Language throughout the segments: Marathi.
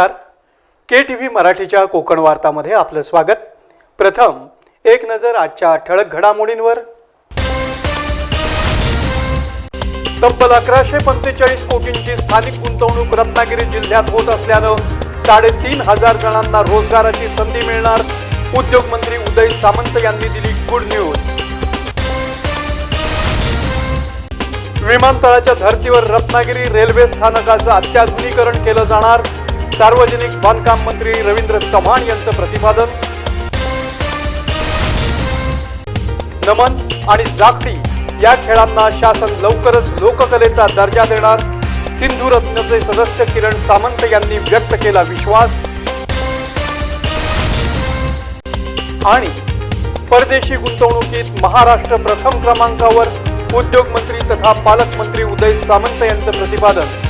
नमस्कार. के टी व्ही मराठीच्या कोकण वार्तामध्ये आपलं स्वागत. प्रथम एक नजर आजच्या ठळक घडामोडींवर. तब्बल अकराशे पंचेचाळीस कोटींची स्थानिक गुंतवणूक रत्नागिरी जिल्ह्यात होत असल्यानं साडेतीन हजार जणांना रोजगाराची संधी मिळणार उद्योग मंत्री उदय सामंत यांनी दिली गुड न्यूज विमानतळाच्या धर्तीवर रत्नागिरी रेल्वे स्थानकाचं अत्याधुनिकरण केलं जाणार सार्वजनिक बांधकाम मंत्री रवींद्र चव्हाण यांचं प्रतिपादन. नमन आणि जागती या खेळांना शासन लवकरच लोककलेचा दर्जा देणार. सिंधुरत्नचे सदस्य किरण सामंत यांनी व्यक्त केला विश्वास. आणि परदेशी गुंतवणुकीत महाराष्ट्र प्रथम क्रमांकावर उद्योग मंत्री तथा पालकमंत्री उदय सामंत यांचं प्रतिपादन.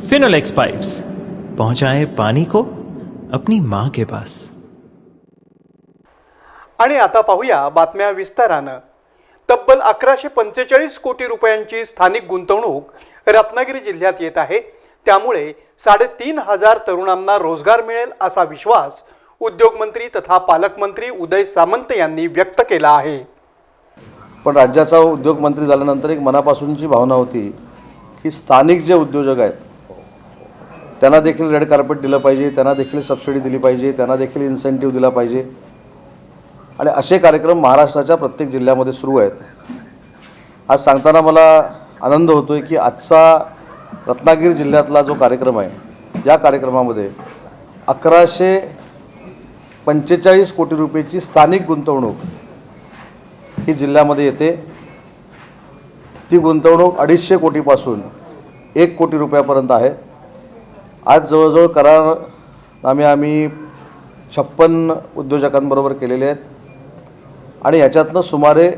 फिनोलेक्स पाइप्स पहुंचाए पानी को अपनी माँ के पास। आणि आता पाहूया बातम्या विस्तारानं. तब्बल अकराशे पंचेचाळीस कोटी रुपयांची स्थानिक गुंतवणूक रत्नागिरी जिल्ह्यात येत आहे. त्यामुळे साडेतीन हजार तरुणांना रोजगार मिळेल असा विश्वास उद्योगमंत्री तथा पालकमंत्री उदय सामंत यांनी व्यक्त केला आहे. पण राज्याचा उद्योगमंत्री झाल्यानंतर एक मनापासूनची भावना होती की स्थानिक जे उद्योजक आहेत त्यांना देखील रेड कार्पेट दिलं पाहिजे त्यांना देखील सबसिडी दिली पाहिजे त्यांना देखील इन्सेंटिव्ह दिला पाहिजे. आणि असे कार्यक्रम महाराष्ट्राच्या प्रत्येक जिल्ह्यामध्ये सुरू आहेत. आज सांगताना मला आनंद होतो आहे की आजचा रत्नागिरी जिल्ह्यातला जो कार्यक्रम आहे या कार्यक्रमामध्ये अकराशे पंचेचाळीस कोटी रुपयेची स्थानिक गुंतवणूक ही जिल्ह्यामध्ये येते. ती गुंतवणूक अडीचशे कोटीपासून एक कोटी रुपयापर्यंत आहे. आज जवळजवळ करार आम्ही छप्पन उद्योजकांबरोबर केलेले आहेत. आणि याच्यातनं सुमारे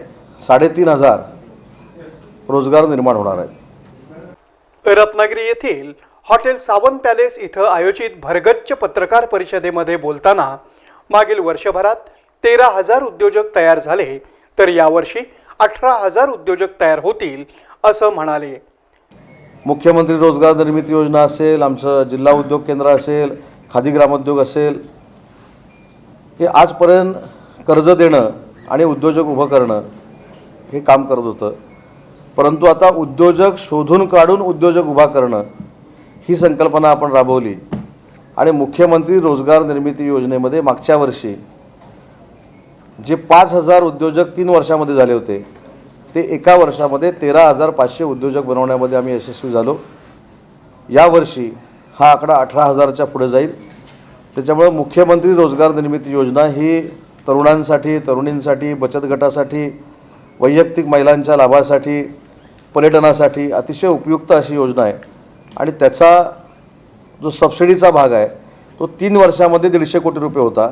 साडेतीन हजार रोजगार निर्माण होणार आहेत. रत्नागिरी येथील हॉटेल सावंत पॅलेस इथं आयोजित भरगच्च पत्रकार परिषदेमध्ये बोलताना मागील वर्षभरात तेरा हजार उद्योजक तयार झाले तर यावर्षी अठरा हजार उद्योजक तयार होतील असं म्हणाले. मुख्यमंत्री रोजगार निर्मिती योजना असेल आमचं जिल्हा उद्योग केंद्र असेल खादी ग्रामोद्योग असेल हे आजपर्यंत कर्ज देणं आणि उद्योजक उभं करणं हे काम करत होतं. परंतु आता उद्योजक शोधून काढून उद्योजक उभा करणं ही संकल्पना आपण राबवली. आणि मुख्यमंत्री रोजगार निर्मिती योजनेमध्ये मागच्या वर्षी जे पाच हजार उद्योजक तीन वर्षामध्ये झाले होते ते एका वर्षामध्ये तेरा हजार पाचशे उद्योजक बनवण्यामध्ये आम्ही यशस्वी झालो. यावर्षी हा आकडा अठरा हजारच्या पुढे जाईल. त्याच्यामुळं मुख्यमंत्री रोजगार निर्मिती योजना ही तरुणांसाठी तरुणींसाठी बचत गटासाठी वैयक्तिक महिलांच्या लाभासाठी पर्यटनासाठी अतिशय उपयुक्त अशी योजना आहे. आणि त्याचा जो सबसिडीचा भाग आहे तो तीन वर्षामध्ये दीडशे कोटी रुपये होता.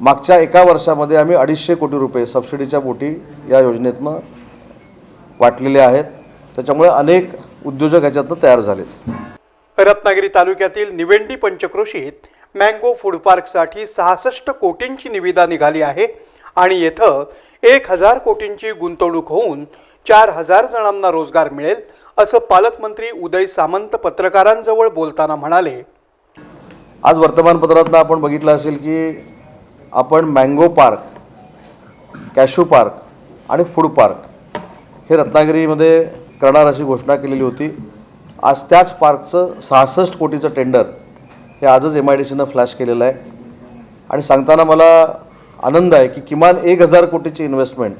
मागच्या एका वर्षामध्ये आम्ही अडीचशे कोटी रुपये सबसिडीच्या पोटी या योजनेतनं वाटलेले आहेत. त्याच्यामुळे अनेक उद्योजक ह्याच्यातनं तयार झालेत. रत्नागिरी तालुक्यातील निवेंडी पंचक्रोशीत मँगो फूड पार्कसाठी सहासष्ट कोटींची निविदा निघाली आहे आणि येथं एक हजार कोटींची गुंतवणूक होऊन चार हजार जणांना रोजगार मिळेल असं पालकमंत्री उदय सामंत पत्रकारांजवळ बोलताना म्हणाले. आज वर्तमानपत्रातनं आपण बघितलं असेल की आपण मँगो पार्क कॅशू पार्क आणि फूड पार्क हे रत्नागिरीमध्ये करणार अशी घोषणा केलेली होती. आज त्याच पार्कचं सहासष्ट कोटीचं टेंडर हे आजच एम आय डी सीनं फ्लॅश केलेलं आहे. आणि सांगताना मला आनंद आहे की किमान एक हजार कोटीची इन्व्हेस्टमेंट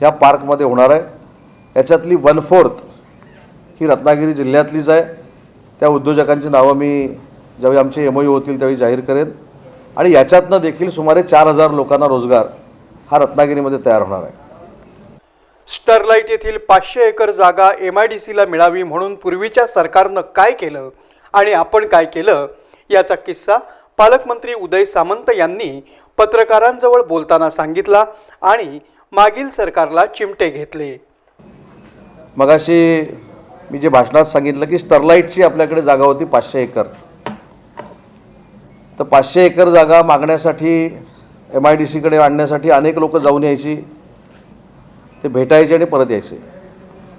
ह्या पार्कमध्ये होणार आहे. याच्यातली वन फोर्थ ही रत्नागिरी जिल्ह्यातलीच आहे. त्या उद्योजकांची नावं मी ज्यावेळी आमचे एम होतील त्यावेळी जाहीर करेन. आणि याच्यातनं देखील सुमारे चार हजार लोकांना रोजगार हा रत्नागिरीमध्ये तयार होणार आहे. स्टरलाईट येथील पाचशे एकर जागा एम आय डी सीला मिळावी म्हणून पूर्वीच्या सरकारनं काय केलं आणि आपण काय केलं याचा किस्सा पालकमंत्री उदय सामंत यांनी पत्रकारांजवळ बोलताना सांगितला आणि मागील सरकारला चिमटे घेतले. मगाशी मी जे भाषणात सांगितलं की स्टरलाईटची आपल्याकडे जागा होती पाचशे एकर. तर पाचशे एकर जागा मागण्यासाठी एम आय डी सीकडे आणण्यासाठी अनेक लोक जाऊन यायची. ते भेटायचे आणि परत यायचे.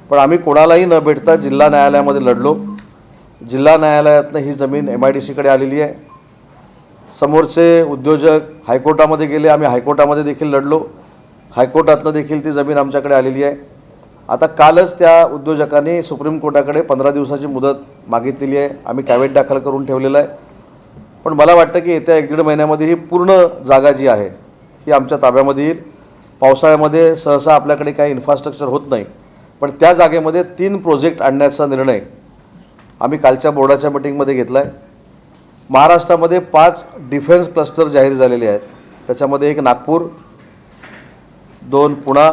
पण आम्ही कोणालाही न भेटता जिल्हा न्यायालयामध्ये लढलो. जिल्हा न्यायालयातनं ही जमीन एम आय डी सीकडे आलेली आहे. समोरचे उद्योजक हायकोर्टामध्ये गेले आम्ही हायकोर्टामध्ये देखील लढलो. हायकोर्टातनं देखील ती जमीन आमच्याकडे आलेली आहे. आता कालच त्या उद्योजकांनी सुप्रीम कोर्टाकडे पंधरा दिवसाची मुदत मागितलेली आहे. आम्ही कॅवेट दाखल करून ठेवलेलं आहे. पण मला वाटतं की येत्या एक दीड महिन्यामध्ये ही पूर्ण जागा जी आहे ही आमच्या ताब्यामध्ये येईल. पावसाळ्यामध्ये सहसा आपल्याकडे काही इन्फ्रास्ट्रक्चर होत नाही. पण त्या जागेमध्ये तीन प्रोजेक्ट आणण्याचा निर्णय आम्ही कालच्या बोर्डाच्या मिटिंगमध्ये घेतला आहे महाराष्ट्रामध्ये पाच डिफेन्स क्लस्टर जाहीर झालेले आहेत. त्याच्यामध्ये एक नागपूर दोन पुणा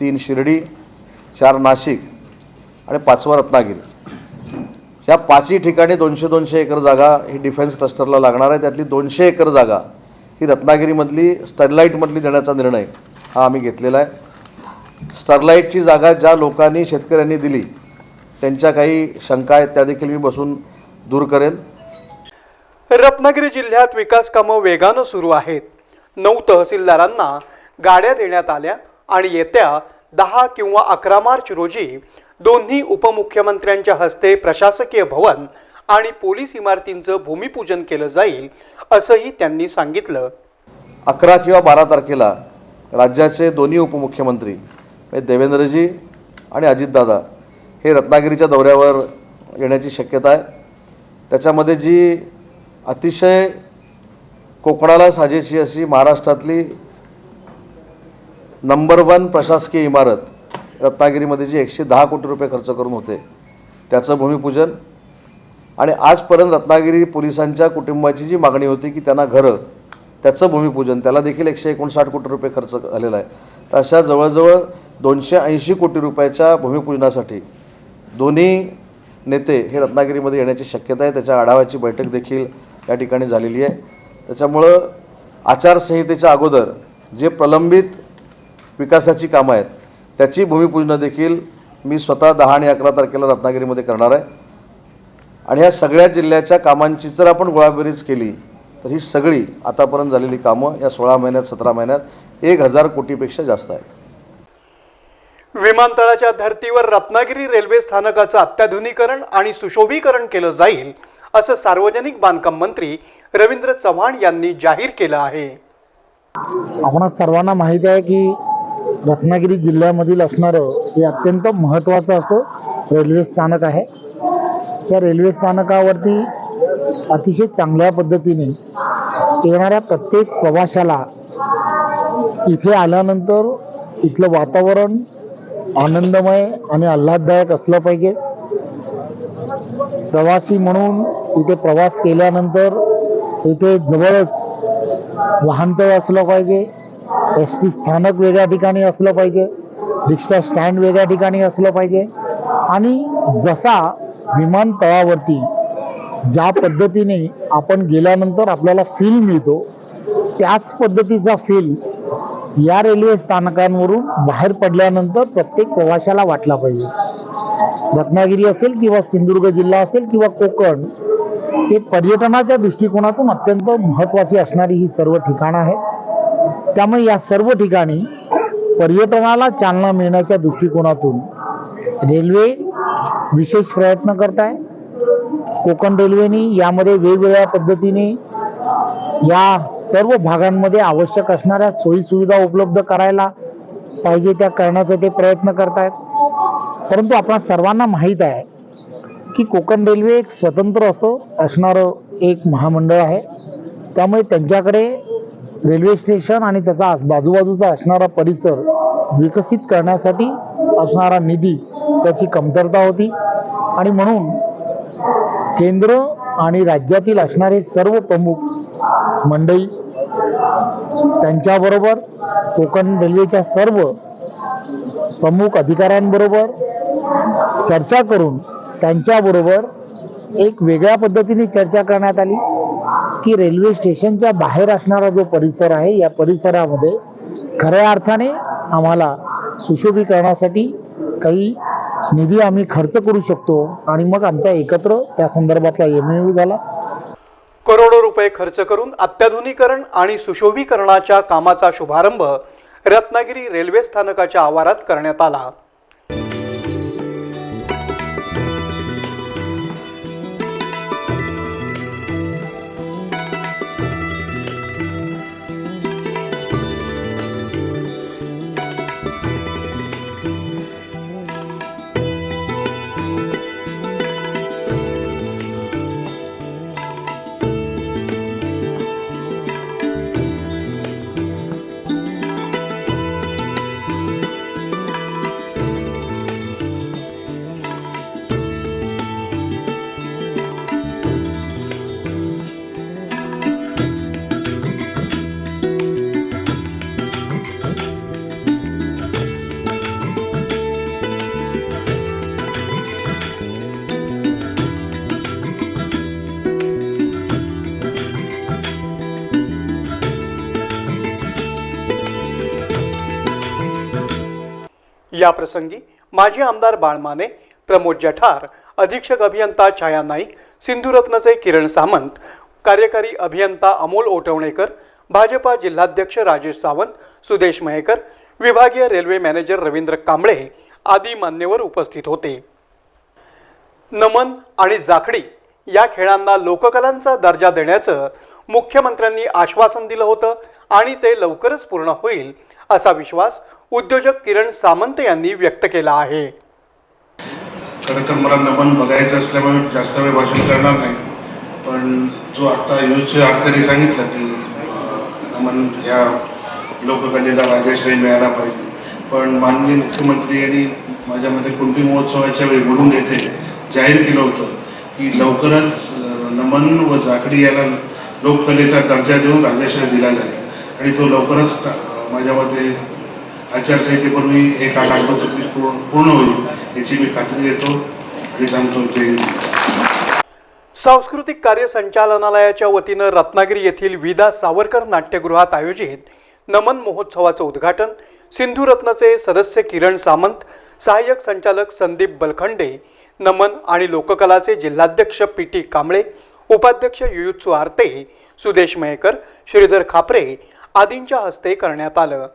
तीन शिर्डी चार नाशिक आणि पाचवा रत्नागिरी. ह्या पाचही ठिकाणी दोनशे दोनशे एकर जागा ही डिफेन्स क्लस्टरला लागणार आहे. त्यातली दोनशे एकर जागा ही रत्नागिरीमधली स्टरलाईटमधली देण्याचा निर्णय हा आम्ही घेतलेला आहे. स्टरलाईटची जागा ज्या लोकांनी शेतकऱ्यांनी दिली त्यांच्या काही शंका आहेत त्या देखील मी बसून दूर करेन. रत्नागिरी जिल्ह्यात विकास कामं वेगानं सुरू आहेत. नऊ तहसीलदारांना गाड्या देण्यात आल्या आणि येत्या दहा किंवा अकरा मार्च रोजी दोन्ही उपमुख्यमंत्र्यांच्या हस्ते प्रशासकीय भवन आणि पोलीस इमारतींचं भूमिपूजन केलं जाईल असंही त्यांनी सांगितलं. अकरा किंवा बारा तारखेला राज्याचे दोन्ही उपमुख्यमंत्री म्हणजे देवेंद्रजी आणि अजितदादा हे रत्नागिरीच्या दौऱ्यावर येण्याची शक्यता आहे. त्याच्यामध्ये जी अतिशय कोकणाला साजेशी अशी महाराष्ट्रातली नंबर वन प्रशासकीय इमारत रत्नागिरीमध्ये जी एकशे दहा कोटी रुपये खर्च करून होते त्याचं भूमिपूजन आणि आजपर्यंत रत्नागिरी पोलिसांच्या कुटुंबाची जी मागणी होती की त्यांना घरं त्याचं भूमिपूजन त्याला देखील एकशे एकोणसाठ कोटी रुपये खर्च झालेला आहे. तर अशा जवळजवळ दोनशे ऐंशी कोटी रुपयाच्या भूमिपूजनासाठी दोन्ही नेते हे रत्नागिरीमध्ये येण्याची शक्यता आहे. त्याच्या आढाव्याची बैठक देखील या ठिकाणी झालेली आहे. त्याच्यामुळं आचारसंहितेच्या अगोदर जे प्रलंबित विकासाची कामं आहेत त्याची भूमिपूजनं देखील मी स्वतः दहा आणि अकरा तारखेला रत्नागिरीमध्ये करणार आहे. आणि ह्या सगळ्या जिल्ह्याच्या कामांची जर आपण गोळाबेरीज केली तर ही सगळी आतापर्यंत झालेली कामं या सोळा महिन्यात सतरा महिन्यात एक हजार कोटीपेक्षा जास्त आहेत. विमानतळाच्या धर्तीवर रत्नागिरी रेल्वे स्थानकाचं अत्याधुनिकरण आणि सुशोभीकरण केलं जाईल असं सार्वजनिक बांधकाम मंत्री रवींद्र चव्हाण यांनी जाहीर केलं आहे. आपणा सर्वांना माहीत आहे की रत्नागिरी जिल्ह्यामधील असणारं हे अत्यंत महत्त्वाचं असं रेल्वे स्थानक आहे. त्या रेल्वे स्थानकावरती अतिशय चांगल्या पद्धतीने येणाऱ्या प्रत्येक प्रवाशाला इथे आल्यानंतर इथलं वातावरण आनंदमय आणि आल्हाददायक असलं पाहिजे. प्रवासी म्हणून इथे प्रवास केल्यानंतर इथे जवळच वाहनतळ असलं पाहिजे एस टी स्थानक वेगळ्या ठिकाणी असलं पाहिजे रिक्षा स्टँड वेगळ्या ठिकाणी असलं पाहिजे. आणि जसा विमानतळावरती ज्या पद्धतीने आपण गेल्यानंतर आपल्याला फील मिळतो त्याच पद्धतीचा फील या रेल्वे स्थानकांवरून बाहेर पडल्यानंतर प्रत्येक प्रवाशाला वाटला पाहिजे. रत्नागिरी असेल किंवा सिंधुदुर्ग जिल्हा असेल किंवा कोकण हे पर्यटनाच्या दृष्टिकोनातून अत्यंत महत्त्वाची असणारी ही सर्व ठिकाणं आहेत. त्यामुळे या सर्व ठिकाणी पर्यटनाला चालना मिळण्याच्या दृष्टिकोनातून रेल्वे विशेष प्रयत्न करत आहे कोकण रेल्वेने यामध्ये वेगवेगळ्या पद्धतीने या सर्व भागांमध्ये आवश्यक असणाऱ्या सोयीसुविधा उपलब्ध करायला पाहिजे त्या करण्याचा ते प्रयत्न करतायत. परंतु आपण सर्वांना माहीत आहे की कोकण रेल्वे एक स्वतंत्र असं असणारं एक महामंडळ आहे. त्यामुळे त्यांच्याकडे रेल्वे स्टेशन आणि त्याचा बाजूबाजूचा असणारा परिसर विकसित करण्यासाठी असणारा निधी त्याची कमतरता होती. आणि म्हणून केंद्र आणि राज्यातील असणारे सर्व प्रमुख मंडळी त्यांच्याबरोबर कोकण रेल्वेच्या सर्व प्रमुख अधिकाऱ्यांबरोबर चर्चा करून त्यांच्याबरोबर एक वेगळ्या पद्धतीने चर्चा करण्यात आली की रेल्वे स्टेशनच्या बाहेर असणारा जो परिसर आहे या परिसरामध्ये खऱ्या अर्थाने आम्हाला सुशोभीकरणासाठी काही निधी आम्ही खर्च करू शकतो आणि मग आमचा एकत्र त्या संदर्भातला एम झाला. करोडो रुपये खर्च करून अत्याधुनिकरण आणि सुशोभीकरणाच्या कामाचा शुभारंभ रत्नागिरी रेल्वे स्थानकाच्या आवारात करण्यात आला. या प्रसंगी माजी आमदार बाळमाने प्रमोद जठार अधीक्षक अभियंता छाया नाईक सिंधुरत्नचे किरण सामंत कार्यकारी अभियंता अमोल ओटवणेकर भाजपा जिल्हाध्यक्ष राजेश सावंत सुदेश मयेकर विभागीय रेल्वे मॅनेजर रवींद्र कांबळे आदी मान्यवर उपस्थित होते. नमन आणि जाखडी या खेळांना लोककलांचा दर्जा देण्याचं मुख्यमंत्र्यांनी आश्वासन दिलं होतं आणि ते लवकरच पूर्ण होईल असा विश्वास उद्योजक किरण सामंत यांनी व्यक्त केला आहे. खरं तर मला नमन बघायचं असल्यामुळे जास्त वेळ भाषण करणार नाही. पण जो आता युज आखतरी सांगितलं की नमन या लोककलेला राजाश्रय मिळाला पाहिजे पण माननीय मुख्यमंत्री यांनी माझ्या मते कुंभी महोत्सवाच्या वेळी म्हणून येथे जाहीर केलं होतं की लवकरच नमन व जाखडी याला लोककलेचा दर्जा देऊन राजाश्रय दिला जाईल. आणि तो लवकरच माझ्यामध्ये माझ्या मते आचारसंहितेपूर्वी एक आठ आठवड्यात पूर्ण होईल याची मी खात्री देतो. आणि सांगतो जय सांस्कृतिक कार्य संचालनालयाच्या वतीनं रत्नागिरी येथील विदा सावरकर नाट्यगृहात आयोजित नमन महोत्सवाचं उद्घाटन सिंधुरत्नचे सदस्य किरण सामंत सहाय्यक संचालक संदीप बलखंडे नमन आणि लोककलाचे जिल्हाध्यक्ष पी टी कांबळे उपाध्यक्ष युयुत्सू आरते सुदेश मयेकर श्रीधर खापरे आदींच्या हस्ते करण्यात आलं.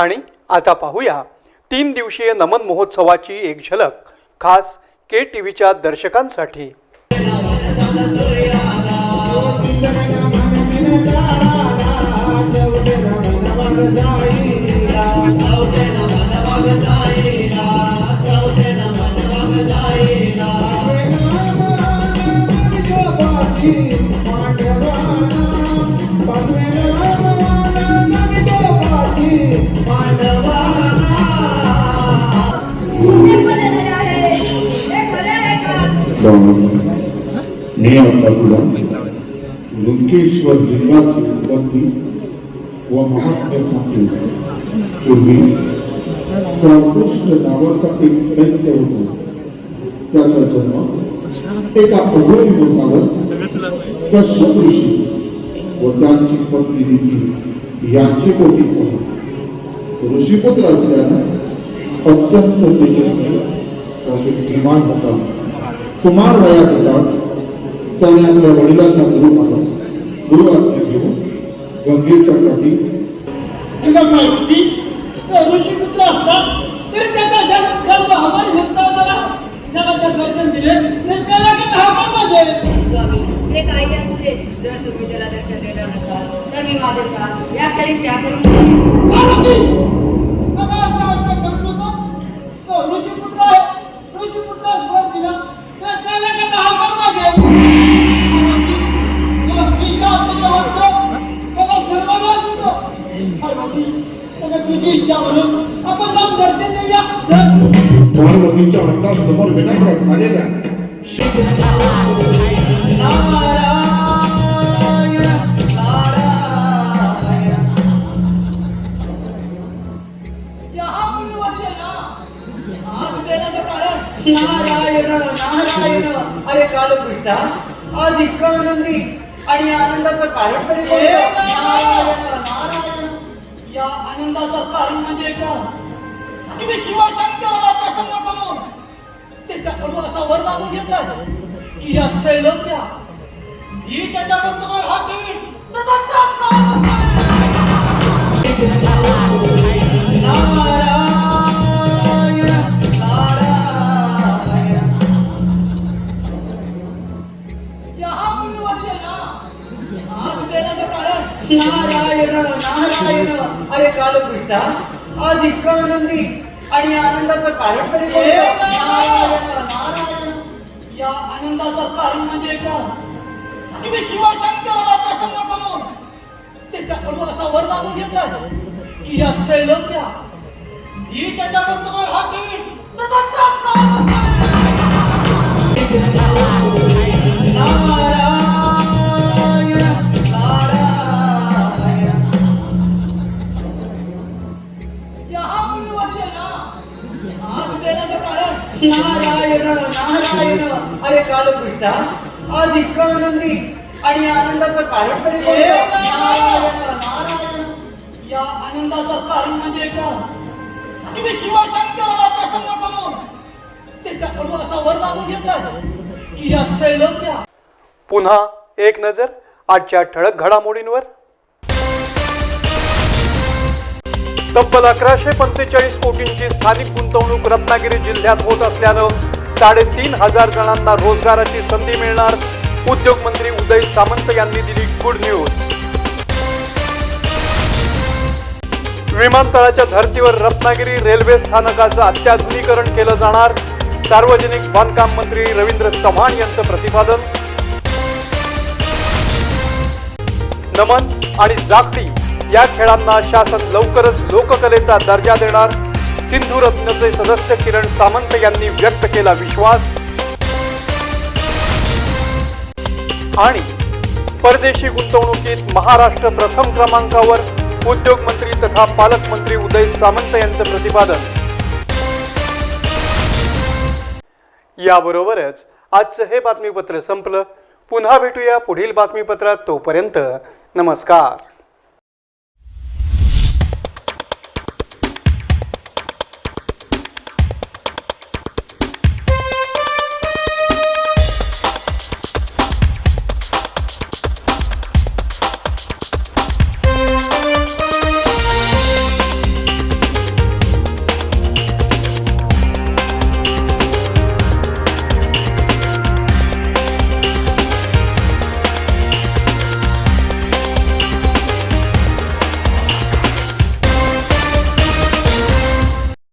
आणि आता पाहूया तीन दिवसीय नमन महोत्सवाची एक झलक खास के टी व्हीच्या दर्शकांसाठी. नियमतापुला लंकेश्वर लिंगाची उत्पत्ती व महात्म्य सांगते पूर्वी रामकृष्ण नावाचा एक दैत्य होतो. त्याचा जन्म एका अघोरी बोटावर कश्यप ऋषी व त्यांची पत्नी दिली यांची पोटी झाला ऋषीपुत्र असल्यानं अत्यंत तेजस्वी व बुद्धिमान होता. कुमार वयात येताच त्याने आपल्या वडिलांचा गुरु मानून गुरु आज्ञा घेऊन गंगेच्या काठी पार्वती ऋषीपुत्र असतात तरी त्याचा जन्म जन्म हमारी त्याला जर दर्शन दिले तर त्याला काय हवा माझे स्वामी जे काही असू दे जर तुम्ही त्याला दर्शन देणार नसाल तर मी माझे या क्षणी त्या करून पार्वती पार्वतीच्या हट्टासमोर झालेल्या नारायण नारायण अरे कालकृष्णा आज इतकं आनंदी आणि आनंदाचं कारण तरी नारायण, नारायण. या आनंदाचं कारण म्हणजे का तुम्ही शिवशंकराला प्रसन्न करून त्याच्याकडून असा वर मागून घेतला की या त्रैलोक्या ही त्याच्या बंधुवर हात ठेवीन नारायण, नारायण. अरे कालकृष्णा आज इतकं आनंदी आणि आनंदाचं कारण तरी? नारायण या आनंदाचं कारण म्हणजे का तुम्ही शिवशंकराला प्रसन्न करून. त्याच्याकडून असा वर मागून घेतला की या त्रैलोक्या ही त्याच्या बंधुवर हात नारायण नारायण नारायण. अरे कालकृष्णा आज इतकं आनंदी आणि आनंदाचं कारण तरी? नारायण नारायण. या आनंदाचं कारण म्हणजे का तुम्ही शिवशंकराला प्रसन्न करून त्याच्याकडून असा वर मागून घेतला की या त्रैलोक्या पुन्हा एक नजर आजच्या ठळक घडामोडींवर. तब्बल अकराशे पंचेचाळीस कोटींची स्थानिक गुंतवणूक रत्नागिरी जिल्ह्यात होत असल्यानं साडेतीन हजार जणांना रोजगाराची संधी मिळणार. उद्योगमंत्री उदय सामंत यांनी दिली गुड न्यूज विमानतळाच्या धर्तीवर रत्नागिरी रेल्वे स्थानकाचं अत्याधुनिकरण केलं जाणार. सार्वजनिक बांधकाम मंत्री रवींद्र चव्हाण यांचं प्रतिपादन. नमन आणि जागतिक या खेळांना शासन लवकरच लोककलेचा दर्जा देणार. सिंधुरत्नचे सदस्य किरण सामंत यांनी व्यक्त केला विश्वास. आणि परदेशी गुंतवणुकीत महाराष्ट्र प्रथम क्रमांकावर उद्योग मंत्री तथा पालकमंत्री उदय सामंत यांचं प्रतिपादन. याबरोबरच आजचं हे बातमीपत्र संपलं. पुन्हा भेटूया पुढील बातमीपत्रात तोपर्यंत नमस्कार.